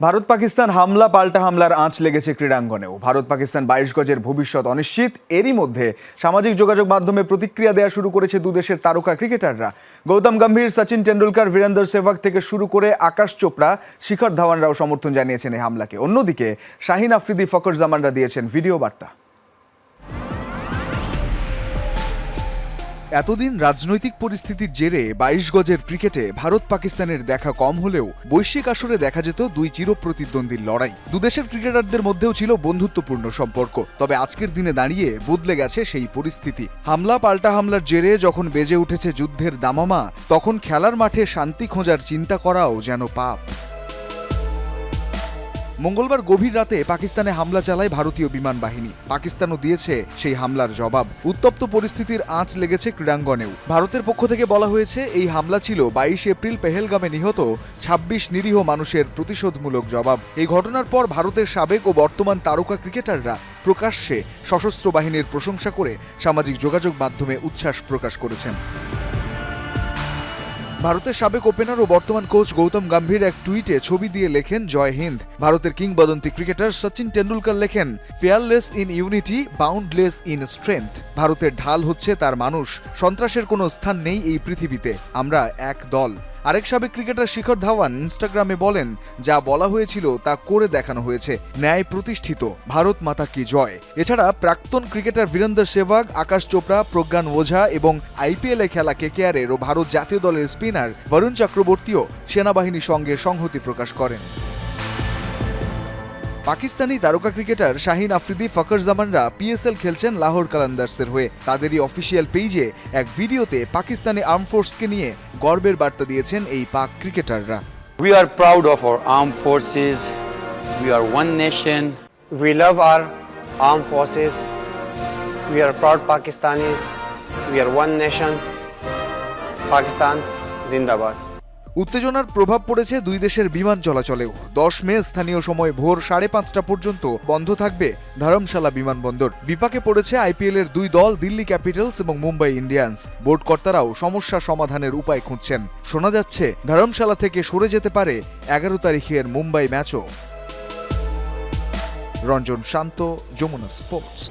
ভারত পাকিস্তান হামলা, পাল্টা হামলার আঁচ লেগেছে ক্রীড়াঙ্গনেও। ভারত পাকিস্তান বাইশ গজের ভবিষ্যৎ অনিশ্চিত। এরই মধ্যে সামাজিক যোগাযোগ মাধ্যমে প্রতিক্রিয়া দেওয়া শুরু করেছে দুদেশের তারকা ক্রিকেটাররা। গৌতম গম্ভীর, সচিন টেন্ডুলকার বীরেন্দর সেহবাগ থেকে শুরু করে আকাশ চোপড়া, শিখর ধাওয়ানরাও সমর্থন জানিয়েছেন এই হামলাকে। অন্যদিকে শাহিন আফ্রিদি ফকর জামানরা দিয়েছেন ভিডিও বার্তা। এতদিন রাজনৈতিক পরিস্থিতির জেরে বাইশ গজের ক্রিকেটে ভারত পাকিস্তানের দেখা কম হলেও বৈশ্বিক আসরে দেখা যেত দুই চিরপ্রতিদ্বন্দ্বীর লড়াই। দুদেশের ক্রিকেটারদের মধ্যেও ছিল বন্ধুত্বপূর্ণ সম্পর্ক, তবে আজকের দিনে দাঁড়িয়ে বদলে গেছে সেই পরিস্থিতি। হামলা পাল্টা হামলার জেরে যখন বেজে উঠেছে যুদ্ধের দামামা, তখন খেলার মাঠে শান্তি খোঁজার চিন্তা করাও যেন পাপ। মঙ্গলবার গভীর রাতে পাকিস্তানে হামলা চালায় ভারতীয় বিমান বাহিনী। পাকিস্তানও দিয়েছে সেই হামলার জবাব। উত্তপ্ত পরিস্থিতির আঁচ লেগেছে ক্রীড়াঙ্গনেও। ভারতের পক্ষ থেকে বলা হয়েছে, এই হামলা ছিল বাইশ এপ্রিল পেহেলগামে নিহত ২৬ নিরীহ মানুষের প্রতিশোধমূলক জবাব। এই ঘটনার পর ভারতের সাবেক ও বর্তমান তারকা ক্রিকেটাররা প্রকাশ্যে সশস্ত্র বাহিনীর প্রশংসা করে সামাজিক যোগাযোগ মাধ্যমে উচ্ছ্বাস প্রকাশ করেছেন। ভারতের সাবেক ওপেনার ও বর্তমান কোচ গৌতম গম্ভীর এক টুইটে ছবি দিয়ে লেখেন, জয় হিন্দ। ভারতের কিংবদন্তি ক্রিকেটার সচিন টেন্ডুলকার লেখেন, fearless in unity, boundless in strength. ভারতের ঢাল হচ্ছে তার মানুষ, সন্ত্রাসের কোনো স্থান নেই এই পৃথিবীতে। আমরা এক দল। আরেক সাবেক ক্রিকেটার শিখর ধাওয়ান ইনস্টাগ্রামে বলেন, যা বলা হয়েছিল তা করে দেখানো হয়েছে। ন্যায় প্রতিষ্ঠিত। ভারত মাতা কি জয়? এছাড়া প্রাক্তন ক্রিকেটার বীরেন্দ্র সেহবাগ আকাশ চোপড়া, প্রজ্ঞান ওঝা এবং আইপিএলে খেলা কেকেআরের ও ভারত জাতীয় দলের স্পিনার বরুণ চক্রবর্তীও সেনাবাহিনীর সঙ্গে সংহতি প্রকাশ করেন। পাকিস্তানি তারকা ক্রিকেটার শাহিন আফ্রিদি ফকর জামানরা পিএসএল খেলছেন লাহোর কালান্দার্সের হয়ে তাদেরই অফিসিয়াল পেজে এক ভিডিওতে পাকিস্তানি আর্ম ফোর্সকে নিয়ে গর্বের বার্তা দিয়েছেন এই পাক ক্রিকেটাররা We are proud of our armed forces. We are one nation. We love our armed forces. We are proud Pakistanis. We are one nation. Pakistan, Zindabad. উত্তেজনার প্রভাব পড়েছে দুই দেশের বিমান চলাচলেও। দশ মে স্থানীয় সময় ভোর সাড়ে পাঁচটা পর্যন্ত বন্ধ থাকবে ধরমশালা বিমানবন্দর। বিপাকে পড়েছে আইপিএল এর দুই দল দিল্লি ক্যাপিটালস এবং মুম্বাই ইন্ডিয়ান্স। বোর্ড কর্তারাও সমস্যা সমাধানের উপায় খুঁজছেন। শোনা যাচ্ছে, ধরমশালা থেকে সরে যেতে পারে এগারো তারিখের মুম্বাই ম্যাচও। রঞ্জন শান্ত, যমুনা স্পোর্টস।